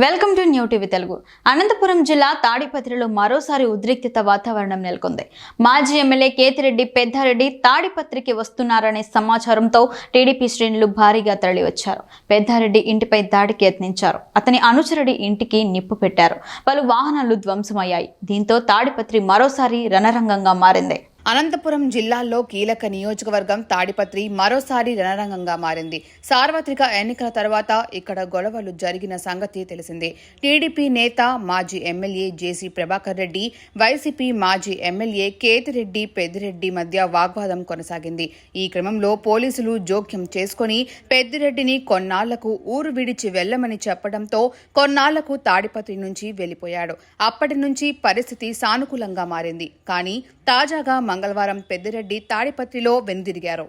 Welcome to new TV Telugu. Anantapuram జిల్లా తాడిపత్రిలో మరోసారి ఉద్రిక్తత వాతావరణం నెలకొంది. మాజీ ఎమ్మెల్యే కేతిరెడ్డి పెద్దారెడ్డి తాడిపత్రికి వస్తున్నారనే సమాచారంతో టీడీపీ శ్రేణులు భారీగా తరలివచ్చారు. పెద్దారెడ్డి ఇంటిపై దాడికి యత్నించారు. అతని అనుచరుడి ఇంటికి నిప్పు పెట్టారు. పలు వాహనాలు ధ్వంసమయ్యాయి. దీంతో తాడిపత్రి మరోసారి రణరంగంగా మారింది. అనంతపురం జిల్లాలో కీలక నియోజకవర్గం తాడిపత్రి మరోసారి రణరంగంగా మారింది. సార్వత్రిక ఎన్నికల తర్వాత ఇక్కడ గొడవలు జరిగిన సంగతి తెలిసిందే. టీడీపీ నేత మాజీ MLA JC Prabhakar Reddy YCP మాజీ ఎమ్మెల్యే కేతిరెడ్డి పెద్దిరెడ్డి మధ్య వాగ్వాదం కొనసాగింది. ఈ క్రమంలో పోలీసులు జోక్యం చేసుకుని పెద్దిరెడ్డిని కొన్నాళ్ళకు ఊరు విడిచి వెళ్ళమని చెప్పడంతో కొన్నాళ్ళకు తాడిపత్రి నుంచి వెళ్ళిపోయాడు అప్పటి నుంచి పరిస్థితి సానుకూలంగా మారింది. కానీ తాజాగా మంగళవారం పెద్దిరెడ్డి తాడిపత్రిలో వెనుదిరిగారు.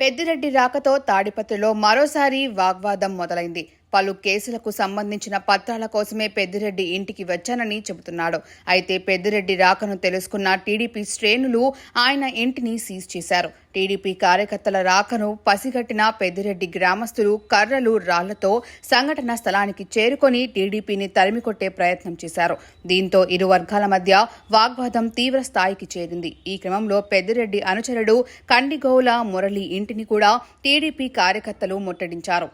పెద్దిరెడ్డి రాకతో తాడిపత్రిలో మరోసారి వాగ్వాదం మొదలైంది. పలు కేసులకు సంబంధించిన పత్రాల కోసమే పెద్దిరెడ్డి ఇంటికి వచ్చానని చెబుతున్నాడు. అయితే పెద్దిరెడ్డి రాకను తెలుసుకున్న టీడీపీ శ్రేణులు ఆయన ఇంటిని సీజ్ చేశారు. టీడీపీ కార్యకర్తల రాకను పసిగట్టిన పెద్దిరెడ్డి గ్రామస్తులు కర్రలు రాళ్ళతో సంఘటన స్థలానికి చేరుకొని టీడీపీని తరిమికొట్టే ప్రయత్నం చేశారు. దీంతో ఇరు వర్గాల మధ్య వాగ్వాదం తీవ్ర స్థాయికి చేరింది. ఈ క్రమంలో పెద్దిరెడ్డి అనుచరుడు కండిగౌల మురళి ఇంటిని కూడా టీడీపీ కార్యకర్తలు ముట్టడించారు.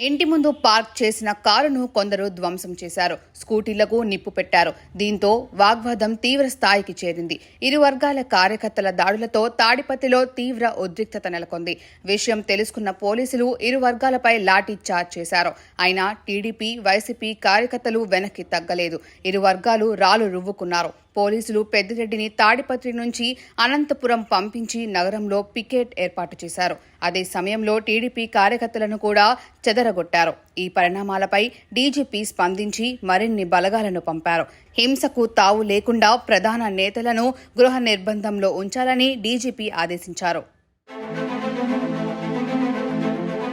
ఇంటి ముందు పార్క్ చేసిన కారును కొందరు ధ్వంసం చేశారు. స్కూటీలకు నిప్పు పెట్టారు. దీంతో వాగ్వాదం తీవ్ర స్థాయికి చేరింది. ఇరు వర్గాల కార్యకర్తల దాడులతో తాడిపత్రిలో తీవ్ర ఉద్రిక్తత నెలకొంది. విషయం తెలుసుకున్న పోలీసులు ఇరు వర్గాలపై లాఠీ చార్జ్ చేశారు. అయినా టీడీపీ వైసీపీ కార్యకర్తలు వెనక్కి తగ్గలేదు. ఇరు వర్గాలు రాలు రువ్వుకున్నారు. పోలీసులు పెద్దిరెడ్డిని తాడిపత్రి నుంచి అనంతపురం పంపించి నగరంలో పికెట్ ఏర్పాటు చేశారు. అదే సమయంలో టీడీపీ కార్యకర్తలను కూడా చెదరగొట్టారు. ఈ పరిణామాలపై డీజీపీ స్పందించి మరిన్ని బలగాలను పంపారు. హింసకు తావు లేకుండా ప్రధాన నేతలను గృహ నిర్బంధంలో ఉంచాలని డీజీపీ ఆదేశించారు.